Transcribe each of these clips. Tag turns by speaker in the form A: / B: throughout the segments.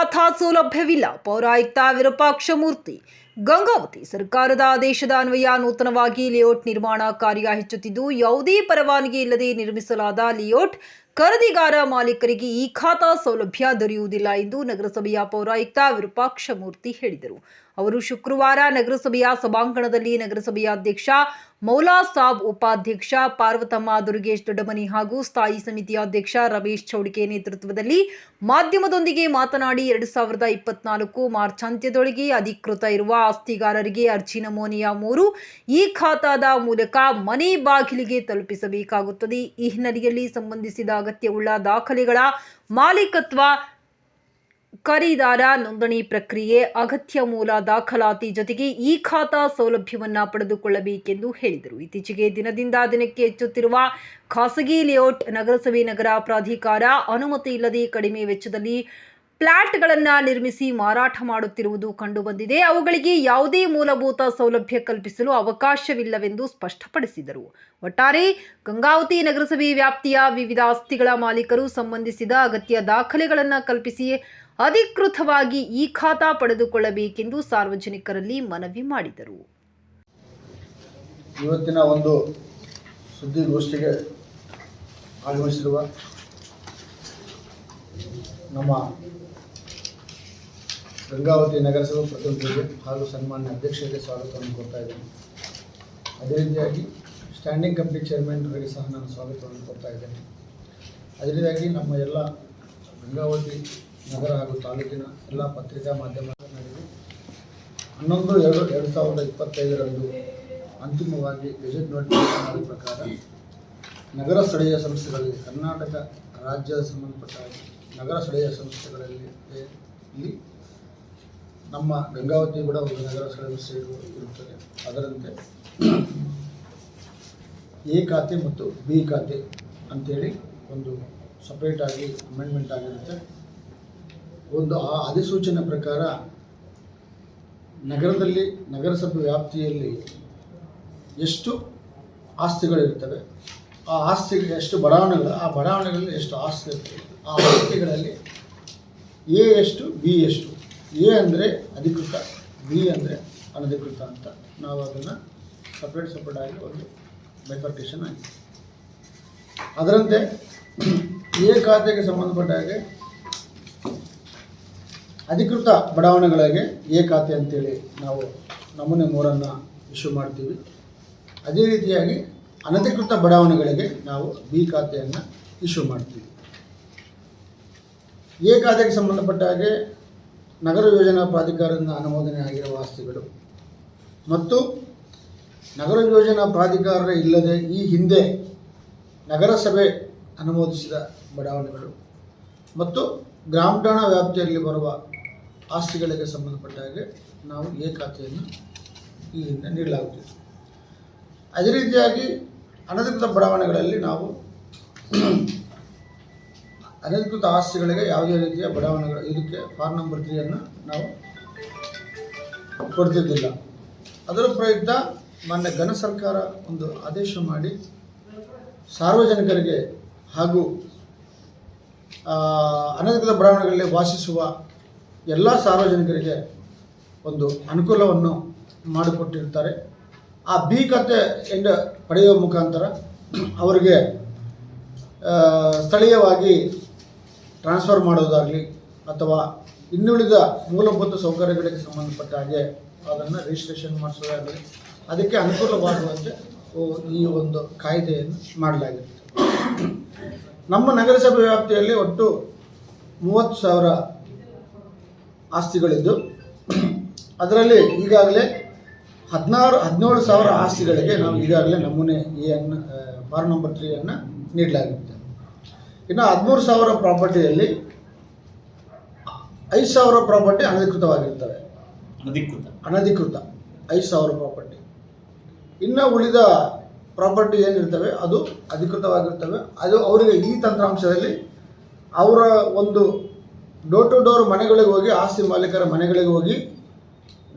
A: ಖಾತಾ ಸೌಲಭ್ಯವಿಲ್ಲ ಪೌರಾಯುಕ್ತ ವಿರೂಪಾಕ್ಷ ಮೂರ್ತಿ. ಗಂಗಾವತಿ ಸರ್ಕಾರದ ಆದೇಶದ ಅನ್ವಯ ನೂತನವಾಗಿ ಲೇಔಟ್ ನಿರ್ಮಾಣ ಕಾರ್ಯ ಹೆಚ್ಚುತ್ತಿದ್ದು, ಯಾವುದೇ ಪರವಾನಗಿ ಇಲ್ಲದೆ ನಿರ್ಮಿಸಲಾದ ಲೇಔಟ್ ಖರೀದಿಗಾರ ಮಾಲೀಕರಿಗೆ ಈ ಖಾತಾ ಸೌಲಭ್ಯ ದೊರೆಯುವುದಿಲ್ಲ ಎಂದು ನಗರಸಭೆಯ ಪೌರಾಯುಕ್ತ ವಿರೂಪಾಕ್ಷಮೂರ್ತಿ ಹೇಳಿದರು. ಅವರು ಶುಕ್ರವಾರ ನಗರಸಭೆಯ ಸಭಾಂಗಣದಲ್ಲಿ ನಗರಸಭೆಯ ಅಧ್ಯಕ್ಷ ಮೌಲಾ ಸಾಬ್ ಉಪಾಧ್ಯಕ್ಷ ಪಾರ್ವತಮ್ಮ ದುರ್ಗೇಶ್ ದೊಡ್ಡಮನಿ ಹಾಗೂ ಸ್ಥಾಯಿ ಸಮಿತಿ ಅಧ್ಯಕ್ಷ ರಮೇಶ್ ಚೌಡಿಕೆ ನೇತೃತ್ವದಲ್ಲಿ ಮಾಧ್ಯಮದೊಂದಿಗೆ ಮಾತನಾಡಿ ಎರಡು ಸಾವಿರದ ಇಪ್ಪತ್ನಾಲ್ಕು ಮಾರ್ಚ್ ಅಂತ್ಯದೊಳಗೆ ಅಧಿಕೃತ ಇರುವ ಆಸ್ತಿಗಾರರಿಗೆ ಅರ್ಜಿ ನಮೂನೆಯ ಮೂರು ಈ ಖಾತಾದ ಮೂಲಕ ಮನೆ ಬಾಗಿಲಿಗೆ ತಲುಪಿಸಬೇಕಾಗುತ್ತದೆ. ಈ ಹಿನ್ನೆಲೆಯಲ್ಲಿ ಸಂಬಂಧಿಸಿದ ಅಗತ್ಯವುಳ್ಳ ದಾಖಲೆಗಳ ಮಾಲೀಕತ್ವ ಖರೀದಾರ ನೋಂದಣಿ ಪ್ರಕ್ರಿಯೆ, ಅಗತ್ಯ ಮೂಲ ದಾಖಲಾತಿ ಜೊತೆಗೆ ಈ ಖಾತಾ ಸೌಲಭ್ಯವನ್ನು ಪಡೆದುಕೊಳ್ಳಬೇಕೆಂದು ಹೇಳಿದರು. ಇತ್ತೀಚೆಗೆ ದಿನದಿಂದ ದಿನಕ್ಕೆ ಹೆಚ್ಚುತ್ತಿರುವ ಖಾಸಗಿ ಲೇಔಟ್ ನಗರಸಭೆ ನಗರ ಪ್ರಾಧಿಕಾರ ಅನುಮತಿ ಇಲ್ಲದೆ ಕಡಿಮೆ ವೆಚ್ಚದಲ್ಲಿ ಫ್ಲಾಟ್ಗಳನ್ನು ನಿರ್ಮಿಸಿ ಮಾರಾಟ ಮಾಡುತ್ತಿರುವುದು ಕಂಡುಬಂದಿದೆ. ಅವುಗಳಿಗೆ ಯಾವುದೇ ಮೂಲಭೂತ ಸೌಲಭ್ಯ ಕಲ್ಪಿಸಲು ಅವಕಾಶವಿಲ್ಲವೆಂದು ಸ್ಪಷ್ಟಪಡಿಸಿದರು. ಒಟ್ಟಾರೆ ಗಂಗಾವತಿ ನಗರಸಭೆ ವ್ಯಾಪ್ತಿಯ ವಿವಿಧ ಆಸ್ತಿಗಳ ಮಾಲೀಕರು ಸಂಬಂಧಿಸಿದ ಅಗತ್ಯ ದಾಖಲೆಗಳನ್ನು ಕಲ್ಪಿಸಿ ಅಧಿಕೃತವಾಗಿ ಈ ಖಾತಾ ಪಡೆದುಕೊಳ್ಳಬೇಕೆಂದು ಸಾರ್ವಜನಿಕರಲ್ಲಿ ಮನವಿ ಮಾಡಿದರು.
B: ಇವತ್ತಿನ ಒಂದು ಸುದ್ದಿಗೋಷ್ಠಿಗೆ ಆಗಮಿಸಿರುವ ನಮ್ಮ ಗಂಗಾವತಿ ನಗರಸಭೆ ಪ್ರತಿನಿಧಿಗೆ ಹಾಗೂ ಸನ್ಮಾನ್ಯ ಅಧ್ಯಕ್ಷರಿಗೆ ಸ್ವಾಗತವನ್ನು ಕೊಡ್ತಾ ಇದ್ದೇನೆ. ಅದೇ ರೀತಿಯಾಗಿ ಸ್ಟ್ಯಾಂಡಿಂಗ್ ಕಮಿಟಿ ಚೇರ್ಮನ್ಗಳಿಗೆ ಸಹ ನಾನು ಸ್ವಾಗತವನ್ನು ಕೊಡ್ತಾ ಇದ್ದೇನೆ. ಅದೇ ರೀತಿಯಾಗಿ ನಮ್ಮ ಎಲ್ಲ ಗಂಗಾವತಿ ನಗರ ಹಾಗೂ ತಾಲೂಕಿನ ಎಲ್ಲ ಪತ್ರಿಕಾ ಮಾಧ್ಯಮಗಳ ನಡುವೆ ಹನ್ನೊಂದು ಎರಡು ಎರಡು ಸಾವಿರದ ಇಪ್ಪತ್ತೈದರಂದು ಅಂತಿಮವಾಗಿ ಗೆಜೆಟ್ ನೋಟಿಫಿಕೇಶನ್ ಪ್ರಕಾರ ನಗರ ಸ್ಥಳೀಯ ಸಂಸ್ಥೆಗಳಲ್ಲಿ ಕರ್ನಾಟಕ ರಾಜ್ಯದ ಸಂಬಂಧಪಟ್ಟ ನಗರ ಸ್ಥಳೀಯ ಸಂಸ್ಥೆಗಳಲ್ಲಿ ಇಲ್ಲಿ ನಮ್ಮ ಗಂಗಾವತಿ ಕೂಡ ಒಂದು ನಗರ ಸ್ಥಳೀಯ ಸಂಸ್ಥೆ ಇರು- ಇರುತ್ತದೆ. ಅದರಂತೆ ಎ ಖಾತೆ ಮತ್ತು ಬಿ ಖಾತೆ ಅಂತೇಳಿ ಒಂದು ಸಪ್ರೇಟಾಗಿ ಅಮೆಂಡ್ಮೆಂಟ್ ಆಗಿರುತ್ತೆ. ಒಂದು ಆ ಅಧಿಸೂಚನೆ ಪ್ರಕಾರ ನಗರದಲ್ಲಿ, ನಗರಸಭೆ ವ್ಯಾಪ್ತಿಯಲ್ಲಿ ಎಷ್ಟು ಆಸ್ತಿಗಳಿರ್ತವೆ ಆ ಆಸ್ತಿಗೆ ಎಷ್ಟು ಬಡಾವಣೆಗಳು, ಆ ಬಡಾವಣೆಗಳಲ್ಲಿ ಎಷ್ಟು ಆಸ್ತಿ ಇರ್ತವೆ ಆ ಆಸ್ತಿಗಳಲ್ಲಿ ಎ ಎಷ್ಟು, ಬಿ ಎಷ್ಟು, ಎ ಅಂದರೆ ಅಧಿಕೃತ, ಬಿ ಅಂದರೆ ಅನಧಿಕೃತ ಅಂತ ನಾವು ಅದನ್ನು ಸಪ್ರೇಟ್ ಸಪ್ರೇಟ್ ಆಗಿ ಒಂದು ಬೈಫರ್ಕೇಷನ್ ಆಗಿದೆ. ಅದರಂತೆ, ಎ ಖಾತೆಗೆ ಸಂಬಂಧಪಟ್ಟ ಹಾಗೆ ಅಧಿಕೃತ ಬಡಾವಣೆಗಳಿಗೆ ಎ ಖಾತೆ ಅಂತೇಳಿ ನಾವು ನಮೂನೆ ಮೂರನ್ನು ಇಶ್ಯೂ ಮಾಡ್ತೀವಿ. ಅದೇ ರೀತಿಯಾಗಿ ಅನಧಿಕೃತ ಬಡಾವಣೆಗಳಿಗೆ ನಾವು ಬಿ ಖಾತೆಯನ್ನು ಇಶ್ಯೂ ಮಾಡ್ತೀವಿ. ಎ ಖಾತೆಗೆ ಸಂಬಂಧಪಟ್ಟ ಹಾಗೆ ನಗರ ಯೋಜನಾ ಪ್ರಾಧಿಕಾರದಿಂದ ಅನುಮೋದನೆ ಆಗಿರುವ ಆಸ್ತಿಗಳು ಮತ್ತು ನಗರ ಯೋಜನಾ ಪ್ರಾಧಿಕಾರ ಇಲ್ಲದೆ ಈ ಹಿಂದೆ ನಗರಸಭೆ ಅನುಮೋದಿಸಿದ ಬಡಾವಣೆಗಳು ಮತ್ತು ಗ್ರಾಮಠಾಣ ವ್ಯಾಪ್ತಿಯಲ್ಲಿ ಬರುವ ಆಸ್ತಿಗಳಿಗೆ ಸಂಬಂಧಪಟ್ಟ ಹಾಗೆ ನಾವು ಎ ಖಾತೆಯನ್ನು ಈ ಹಿಂದೆ ನೀಡಲಾಗುತ್ತಿದೆ. ಅದೇ ರೀತಿಯಾಗಿ ಅನಧಿಕೃತ ಬಡಾವಣೆಗಳಲ್ಲಿ ನಾವು ಅನಧಿಕೃತ ಆಸ್ತಿಗಳಿಗೆ ಯಾವುದೇ ರೀತಿಯ ಬಡಾವಣೆಗಳು ಇದಕ್ಕೆ ಫಾರ್ ನಂಬರ್ ತ್ರೀಯನ್ನು ನಾವು ಕೊಡ್ತಿದ್ದಿಲ್ಲ. ಅದರ ಪ್ರಯುಕ್ತ ಮೊನ್ನೆ ಘನ ಸರ್ಕಾರ ಒಂದು ಆದೇಶ ಮಾಡಿ ಸಾರ್ವಜನಿಕರಿಗೆ ಹಾಗೂ ಅನಧಿಕೃತ ಬಡಾವಣೆಗಳಲ್ಲಿ ವಾಸಿಸುವ ಎಲ್ಲ ಸಾರ್ವಜನಿಕರಿಗೆ ಒಂದು ಅನುಕೂಲವನ್ನು ಮಾಡಿಕೊಟ್ಟಿರ್ತಾರೆ. ಆ ಬಿ ಖಾತೆಯಿಂದ ಪಡೆಯುವ ಮುಖಾಂತರ ಅವರಿಗೆ ಸ್ಥಳೀಯವಾಗಿ ಟ್ರಾನ್ಸ್ಫರ್ ಮಾಡೋದಾಗಲಿ ಅಥವಾ ಇನ್ನುಳಿದ ಮೂಲಭೂತ ಸೌಕರ್ಯಗಳಿಗೆ ಸಂಬಂಧಪಟ್ಟ ಹಾಗೆ ಅದನ್ನು ರಿಜಿಸ್ಟ್ರೇಷನ್ ಮಾಡಿಸೋದಾಗಲಿ ಅದಕ್ಕೆ ಅನುಕೂಲವಾಗುವಂತೆ ಈ ಒಂದು ಕಾಯ್ದೆಯನ್ನು ಮಾಡಲಾಗಿರುತ್ತೆ ನಮ್ಮ ನಗರಸಭೆ ವ್ಯಾಪ್ತಿಯಲ್ಲಿ ಒಟ್ಟು ಮೂವತ್ತು ಸಾವಿರ ಆಸ್ತಿಗಳಿದ್ದು. ಅದರಲ್ಲಿ ಈಗಾಗಲೇ ಹದಿನಾರು ಹದಿನೇಳು ಸಾವಿರ ಆಸ್ತಿಗಳಿಗೆ ನಾವು ಈಗಾಗಲೇ ನಮೂನೆ ಎನ್ನು ಫಾರ್ ನಂಬರ್ ತ್ರೀಯನ್ನು ನೀಡಲಾಗುತ್ತೆ. ಇನ್ನು ಹದಿಮೂರು ಸಾವಿರ ಪ್ರಾಪರ್ಟಿಯಲ್ಲಿ ಐದು ಸಾವಿರ ಪ್ರಾಪರ್ಟಿ ಅನಧಿಕೃತವಾಗಿರ್ತವೆ.
C: ಅಧಿಕೃತ.
B: ಅನಧಿಕೃತ. ಐದು ಸಾವಿರ ಪ್ರಾಪರ್ಟಿ. ಇನ್ನು ಉಳಿದ ಪ್ರಾಪರ್ಟಿ ಏನಿರ್ತವೆ ಅದು ಅಧಿಕೃತವಾಗಿರ್ತವೆ. ಅದು ಅವರಿಗೆ ಈ ತಂತ್ರಾಂಶದಲ್ಲಿ ಅವರ ಒಂದು ಡೋರ್ ಟು ಡೋರ್ ಮನೆಗಳಿಗೆ ಹೋಗಿ, ಆಸ್ತಿ ಮಾಲೀಕರ ಮನೆಗಳಿಗೆ ಹೋಗಿ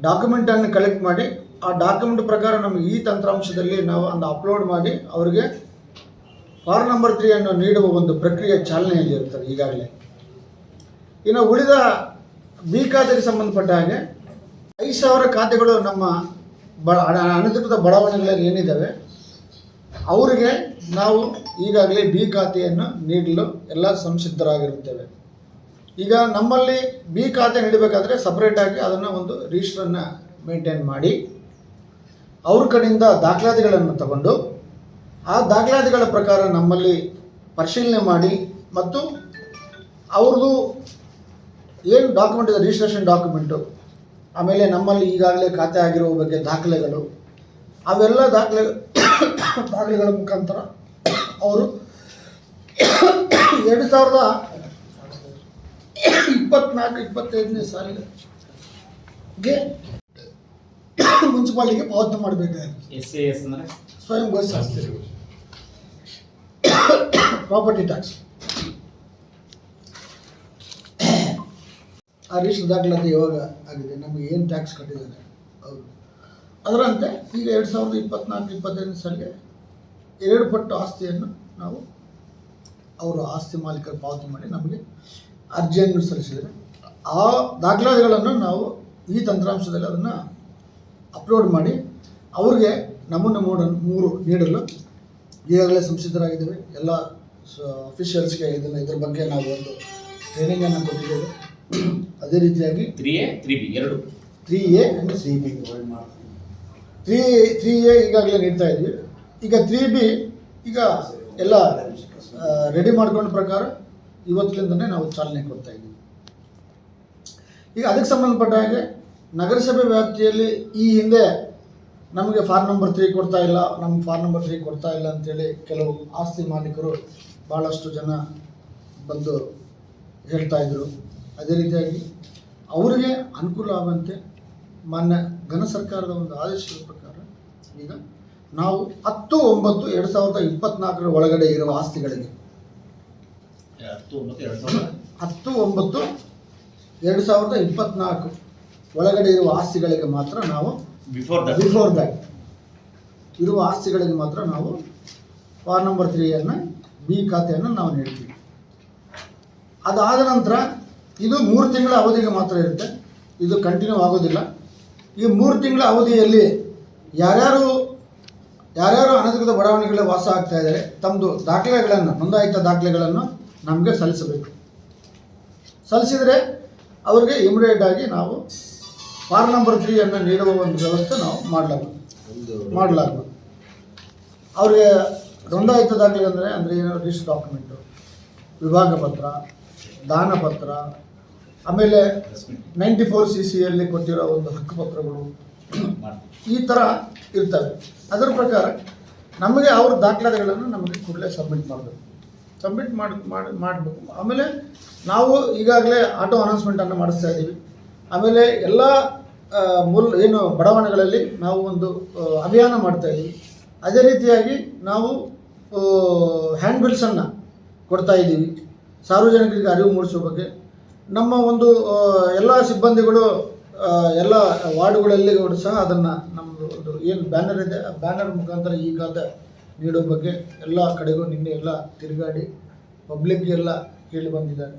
B: ಡಾಕ್ಯುಮೆಂಟನ್ನು ಕಲೆಕ್ಟ್ ಮಾಡಿ, ಆ ಡಾಕ್ಯುಮೆಂಟ್ ಪ್ರಕಾರ ನಮಗೆ ಈ ತಂತ್ರಾಂಶದಲ್ಲಿ ನಾವು ಒಂದು ಅಪ್ಲೋಡ್ ಮಾಡಿ, ಅವರಿಗೆ ಫಾರ್ ನಂಬರ್ ತ್ರೀಯನ್ನು ನೀಡುವ ಒಂದು ಪ್ರಕ್ರಿಯೆ ಚಾಲನೆಯಲ್ಲಿ ಇರ್ತದೆ ಈಗಾಗಲೇ. ಇನ್ನು ಉಳಿದ ಬಿ ಖಾತೆಗೆ ಸಂಬಂಧಪಟ್ಟ ಹಾಗೆ, ಐದು ಸಾವಿರ ಖಾತೆಗಳು ನಮ್ಮ ಬ ಅನ- ಅನಧಿಕೃತ ಬಡಾವಣೆಗಳಲ್ಲಿ ಏನಿದ್ದಾವೆ ಅವರಿಗೆ ನಾವು ಈಗಾಗಲೇ ಬಿ ಖಾತೆಯನ್ನು ನೀಡಲು ಎಲ್ಲ ಸಂಸಿದ್ಧರಾಗಿರುತ್ತೇವೆ. ಈಗ ನಮ್ಮಲ್ಲಿ ಬಿ ಖಾತೆ ನೀಡಬೇಕಾದ್ರೆ ಸಪ್ರೇಟಾಗಿ ಅದನ್ನು ಒಂದು ರಿಜಿಸ್ಟ್ರನ್ನು ಮೇಂಟೈನ್ ಮಾಡಿ, ಅವ್ರ ಕಡೆಯಿಂದ ದಾಖಲಾತಿಗಳನ್ನು ತಗೊಂಡು, ಆ ದಾಖಲಾತಿಗಳ ಪ್ರಕಾರ ನಮ್ಮಲ್ಲಿ ಪರಿಶೀಲನೆ ಮಾಡಿ ಮತ್ತು ಅವ್ರದ್ದು ಏನು ಡಾಕ್ಯುಮೆಂಟ್ ಇದೆ ರಿಜಿಸ್ಟ್ರೇಷನ್ ಡಾಕ್ಯುಮೆಂಟು ಆಮೇಲೆ ನಮ್ಮಲ್ಲಿ ಈಗಾಗಲೇ ಖಾತೆ ಆಗಿರೋ ಬಗ್ಗೆ ದಾಖಲೆಗಳು, ಅವೆಲ್ಲ ದಾಖಲೆ, ದಾಖಲೆಗಳ ಮುಖಾಂತರ ಅವರು ಎರಡು ಸಾವಿರದ ಇಪ್ಪತ್ನಾಲ್ಕು ಇಪ್ಪತ್ತೈದನೇ ಸಾಲಿಗೆ ಮುನ್ಸಿಪಾಲಿಟಿಗೆ ಪಾವತಿ ಮಾಡಬೇಕಾಗಿತ್ತು.
C: ಎಸ್ ಎ ಎಸ್ ಅಂದ್ರೆ?
B: ಸ್ವಯಂ ಘೋಷ ಪ್ರಾಪರ್ಟಿ ಟ್ಯಾಕ್ಸ್ ಆ ರಿಜಿಸ್ಟರ್ ದಾಖಲಾತಿ ಯಾವಾಗ ಆಗಿದೆ? ನಮಗೆ ಏನು ಟ್ಯಾಕ್ಸ್ ಕಟ್ಟಿದ್ದಾರೆ? ಅವರು ಅದರಂತೆ ಈಗ ಎರಡು ಸಾವಿರದ ಇಪ್ಪತ್ನಾಲ್ಕು ಇಪ್ಪತ್ತೈದನೇ ಸಾಲಿಗೆ ಎರಡು ಪಟ್ಟು ಆಸ್ತಿಯನ್ನು ನಾವು ಅವರು ಆಸ್ತಿ ಮಾಲೀಕರು ಪಾವತಿ ಮಾಡಿ ನಮಗೆ ಅರ್ಜಿಯನ್ನು ಸಲ್ಲಿಸಿದರೆ ಆ ದಾಖಲಾತಿಗಳನ್ನು ನಾವು ಈ ತಂತ್ರಾಂಶದಲ್ಲಿ ಅದನ್ನು ಅಪ್ಲೋಡ್ ಮಾಡಿ ಅವ್ರಿಗೆ ನಮ್ಮನ್ನು ಮೂಡ ಮೂರು ನೀಡಲು ಈಗಾಗಲೇ ಸಂಸಿದ್ಧರಾಗಿದ್ದೇವೆ ಎಲ್ಲ ಅಫಿಷಿಯಲ್ಸ್ಗೆ ಇದನ್ನು ಇದ್ರ ಬಗ್ಗೆ ನಾವು ಒಂದು ಟ್ರೈನಿಂಗನ್ನು ಕೊಟ್ಟಿದ್ದೇವೆ. ಅದೇ ರೀತಿಯಾಗಿ
C: ತ್ರೀ ಎ ತ್ರೀ ಬಿ ಎರಡು.
B: Three A and C B three three A ಈಗಾಗಲೇ ನೀಡ್ತಾ ಇದ್ವಿ. ಈಗ ತ್ರೀ ಬಿ ಈಗ ಎಲ್ಲ ರೆಡಿ ಮಾಡ್ಕೊಂಡ ಪ್ರಕಾರ ಇವತ್ತಿನಿಂದನೇ ನಾವು ಚಾಲನೆ ಕೊಡ್ತಾ ಇದ್ದೀವಿ. ಈಗ ಅದಕ್ಕೆ ಸಂಬಂಧಪಟ್ಟ ಹಾಗೆ ನಗರಸಭೆ ವ್ಯಾಪ್ತಿಯಲ್ಲಿ ಈ ಹಿಂದೆ ನಮಗೆ ಫಾರ್ಮ್ ನಂಬರ್ ತ್ರೀ ಕೊಡ್ತಾ ಇಲ್ಲ, ನಮ್ಮ ಫಾರ್ಮ್ ನಂಬರ್ ತ್ರೀ ಕೊಡ್ತಾ ಇಲ್ಲ ಅಂತೇಳಿ ಕೆಲವು ಆಸ್ತಿ ಮಾಲೀಕರು ಭಾಳಷ್ಟು ಜನ ಬಂದು ಹೇಳ್ತಾ ಇದ್ರು. ಅದೇ ರೀತಿಯಾಗಿ ಅವರಿಗೆ ಅನುಕೂಲ ಆಗುವಂತೆ ಮಾನ್ಯ ಘನ ಸರ್ಕಾರದ ಒಂದು ಆದೇಶದ ಪ್ರಕಾರ ಈಗ ನಾವು ಹತ್ತು ಒಂಬತ್ತು ಎರಡು ಸಾವಿರದ ಇಪ್ಪತ್ನಾಲ್ಕರ ಒಳಗಡೆ ಇರುವ ಆಸ್ತಿಗಳಿಗೆ
C: ಹತ್ತು ಒಂಬತ್ತು ಎರಡು ಸಾವಿರದ
B: ಹತ್ತು. ಒಂಬತ್ತು ಎರಡು ಸಾವಿರದ ಇಪ್ಪತ್ನಾಲ್ಕು. ಒಳಗಡೆ ಇರುವ ಆಸ್ತಿಗಳಿಗೆ ಮಾತ್ರ ನಾವು
C: ಬಿಫೋರ್ ದಟ್
B: ಬಿಫೋರ್ ದಟ್ ಇರುವ ಆಸ್ತಿಗಳಿಗೆ ಮಾತ್ರ ನಾವು ಫಾರ್ ನಂಬರ್ ತ್ರೀಯನ್ನು ಬಿ ಖಾತೆಯನ್ನು ನಾವು ನೀಡ್ತೀವಿ. ಅದಾದ ನಂತರ ಇದು ಮೂರು ತಿಂಗಳ ಅವಧಿಗೆ ಮಾತ್ರ ಇರುತ್ತೆ. ಇದು ಕಂಟಿನ್ಯೂ ಆಗೋದಿಲ್ಲ. ಈ ಮೂರು ತಿಂಗಳ ಅವಧಿಯಲ್ಲಿ ಯಾರ್ಯಾರು ಯಾರ್ಯಾರು ಅನಧಿಕೃತ ಬಡಾವಣೆಗಳಲ್ಲಿ ವಾಸ ಆಗ್ತಾ ಇದ್ದಾರೆ ತಮ್ಮದು ದಾಖಲೆಗಳನ್ನು ನೋಂದಾಯಿತ ದಾಖಲೆಗಳನ್ನು ನಮಗೆ ಸಲ್ಲಿಸಬೇಕು. ಸಲ್ಲಿಸಿದರೆ ಅವ್ರಿಗೆ ಇಮ್ರೇಟ್ ಆಗಿ ನಾವು ಫಾರ್ ನಂಬರ್ ತ್ರೀಯನ್ನು ನೀಡುವ ಒಂದು ವ್ಯವಸ್ಥೆ ನಾವು ಮಾಡಲಾಗ್ಬೋದು ಅವ್ರಿಗೆ ನೋಂದಾಯಿತ ದಾಖಲೆ ಅಂದರೆ ಅಂದರೆ ಏನೋ ರಿಜಿಸ್ಟರ್ ಡಾಕ್ಯುಮೆಂಟು ವಿಭಾಗ ಪತ್ರ ದಾನ ಪತ್ರ ಆಮೇಲೆ ನೈಂಟಿ ಫೋರ್ ಸಿ ಸಿಯಲ್ಲಿ ಕೊಟ್ಟಿರೋ ಒಂದು ಹಕ್ಕುಪತ್ರಗಳು ಈ ಥರ ಇರ್ತವೆ. ಅದರ ಪ್ರಕಾರ ನಮಗೆ ಅವ್ರ ದಾಖಲೆಗಳನ್ನು ನಮಗೆ ಕೂಡಲೇ ಸಬ್ಮಿಟ್ ಮಾಡಬೇಕು. ಸಬ್ಮಿಟ್ ಮಾಡಿ ಮಾಡಿ, ಮಾಡಬೇಕು. ಆಮೇಲೆ ನಾವು ಈಗಾಗಲೇ ಆಟೋ ಅನೌನ್ಸ್ಮೆಂಟನ್ನು ಮಾಡಿಸ್ತಾ ಇದ್ದೀವಿ. ಆಮೇಲೆ ಎಲ್ಲ ಮೂಲ, ಏನು ಬಡಾವಣೆಗಳಲ್ಲಿ ನಾವು ಒಂದು ಅಭಿಯಾನ ಮಾಡ್ತಾ ಇದ್ದೀವಿ. ಅದೇ ರೀತಿಯಾಗಿ ನಾವು ಹ್ಯಾಂಡ್ ಬಿಲ್ಸನ್ನು ಕೊಡ್ತಾ ಇದ್ದೀವಿ. ಸಾರ್ವಜನಿಕರಿಗೆ ಅರಿವು ಮೂಡಿಸೋ ಬಗ್ಗೆ. ನಮ್ಮ ಒಂದು ಎಲ್ಲ ಸಿಬ್ಬಂದಿಗಳು ಎಲ್ಲ ವಾರ್ಡುಗಳಲ್ಲಿ ಸಹ ಅದನ್ನು ನಮ್ಮದು ಒಂದು ಏನು ಬ್ಯಾನರ್ ಇದೆ ಬ್ಯಾನರ್ ಮುಖಾಂತರ ಈ ಖಾತೆ ನೀಡೋ ಬಗ್ಗೆ ಎಲ್ಲ ಕಡೆಗೂ ನಿನ್ನೆ ಎಲ್ಲ ತಿರುಗಾಡಿ ಪಬ್ಲಿಕ್ಗೆಲ್ಲ ಕೇಳಿ ಹೇಳಿ ಬಂದಿದ್ದಾರೆ.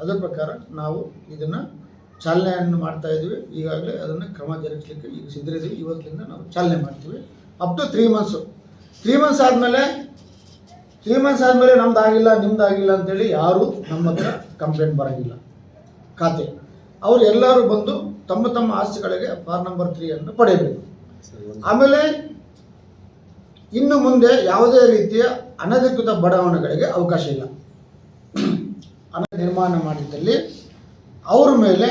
B: ಅದರ ಪ್ರಕಾರ ನಾವು ಇದನ್ನು ಚಾಲನೆಯನ್ನು ಮಾಡ್ತಾ ಇದ್ದೀವಿ. ಈಗಾಗಲೇ ಅದನ್ನು ಕ್ರಮ ಜರುಗಿಸಲಿಕ್ಕೆ ಈಗ ಸಿದ್ಧರಿದ್ದೀವಿ ಇವತ್ತಿನಿಂದ ನಾವು ಚಾಲನೆ ಮಾಡ್ತೀವಿ. Up to three months three months ಆದಮೇಲೆ ತ್ರೀ ಮಂತ್ಸ್ ಆದಮೇಲೆ ನಮ್ದು ಆಗಿಲ್ಲ ನಿಮ್ದು ಆಗಿಲ್ಲ ಅಂತೇಳಿ ಯಾರೂ ನಮ್ಮ ಹತ್ರ ಕಂಪ್ಲೇಂಟ್ ಬರೋಂಗಿಲ್ಲ. ಖಾತೆ. ಅವರು ಎಲ್ಲರೂ ಬಂದು ತಮ್ಮ ತಮ್ಮ ಆಸ್ತಿಗಳಿಗೆ ಫಾರ್ ನಂಬರ್ ತ್ರೀಯನ್ನು ಪಡೆಯಬೇಕು. ಆಮೇಲೆ ಇನ್ನು ಮುಂದೆ ಯಾವುದೇ ರೀತಿಯ ಅನಧಿಕೃತ ಬಡಾವಣೆಗಳಿಗೆ ಅವಕಾಶ ಇಲ್ಲ. ಅನ ನಿರ್ಮಾಣ ಮಾಡಿದ್ದಲ್ಲಿ ಅವ್ರ ಮೇಲೆ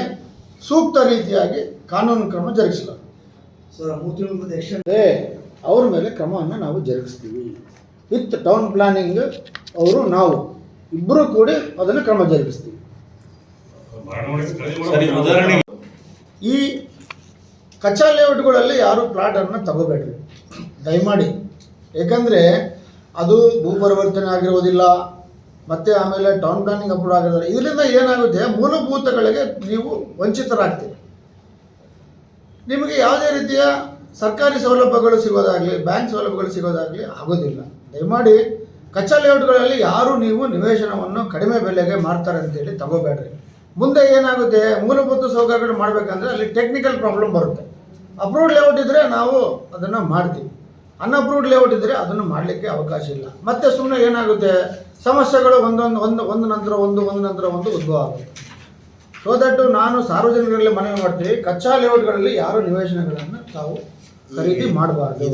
B: ಸೂಕ್ತ ರೀತಿಯಾಗಿ ಕಾನೂನು ಕ್ರಮ ಜರುಗಿಸಲಾಗುತ್ತೆ ಅವ್ರ ಮೇಲೆ ಕ್ರಮವನ್ನು ನಾವು ಜರುಗಿಸ್ತೀವಿ. ವಿತ್ ಟೌನ್ ಪ್ಲಾನಿಂಗ್ ಅವರು ನಾವು ಇಬ್ಬರು ಕೂಡಿ ಅದನ್ನು ಕ್ರಮ ಜರುಗಿಸ್ತೀವಿ. ಈ ಕಚ್ಚಾ ಲೇಔಟ್ಗಳಲ್ಲಿ ಯಾರು ಪ್ಲಾಟನ್ನು ತಗೋಬೇಡ್ರಿ. ದಯಮಾಡಿ. ಏಕೆಂದರೆ ಅದು ಭೂ ಪರಿವರ್ತನೆ ಆಗಿರೋದಿಲ್ಲ ಮತ್ತು ಆಮೇಲೆ ಟೌನ್ ಪ್ಲಾನಿಂಗ್ ಅಪ್ರೂವ್ ಆಗಿರೋದಿಲ್ಲ ಇದರಿಂದ ಏನಾಗುತ್ತೆ? ಮೂಲಭೂತಗಳಿಗೆ ನೀವು ವಂಚಿತರಾಗ್ತೀರಿ. ನಿಮಗೆ ಯಾವುದೇ ರೀತಿಯ ಸರ್ಕಾರಿ ಸೌಲಭ್ಯಗಳು ಸಿಗೋದಾಗಲಿ ಬ್ಯಾಂಕ್ ಸೌಲಭ್ಯಗಳು ಸಿಗೋದಾಗಲಿ ಆಗೋದಿಲ್ಲ. ದಯಮಾಡಿ ಕಚ್ಚಾ ಲೇಔಟ್ಗಳಲ್ಲಿ ಯಾರು ನೀವು ನಿವೇಶನವನ್ನು ಕಡಿಮೆ ಬೆಲೆಗೆ ಮಾರ್ತಾರೆ ಅಂತೇಳಿ ತಗೋಬೇಡ್ರಿ. ಮುಂದೆ ಏನಾಗುತ್ತೆ? ಮೂಲಭೂತ ಸೌಕರ್ಯಗಳು ಮಾಡಬೇಕಂದ್ರೆ ಅಲ್ಲಿ ಟೆಕ್ನಿಕಲ್ ಪ್ರಾಬ್ಲಮ್ ಬರುತ್ತೆ. ಅಪ್ರೂವ್ಡ್ ಲೇಔಟ್ ಇದ್ದರೆ ನಾವು ಅದನ್ನು ಮಾಡ್ತೀವಿ. ಅನ್ಅಪ್ರೂವ್ಡ್ ಲೇಔಟ್ ಇದ್ದರೆ ಅದನ್ನು ಮಾಡಲಿಕ್ಕೆ ಅವಕಾಶ ಇಲ್ಲ. ಮತ್ತೆ ಸುಮ್ಮನೆ ಏನಾಗುತ್ತೆ? ಸಮಸ್ಯೆಗಳು ಒಂದೊಂದು ಒಂದು ಒಂದು ನಂತರ ಒಂದು ಒಂದು ನಂತರ ಒಂದು ಉದ್ಭವ ಆಗುತ್ತೆ. ಸೊ ದಟ್ ನಾನು ಸಾರ್ವಜನಿಕರಲ್ಲಿ ಮನವಿ ಮಾಡ್ತೀವಿ ಕಚ್ಚಾ ಲೇಔಟ್ಗಳಲ್ಲಿ ಯಾರು ನಿವೇಶನಗಳನ್ನು ತಾವು ಖರೀದಿ ಮಾಡಬಾರ್ದು.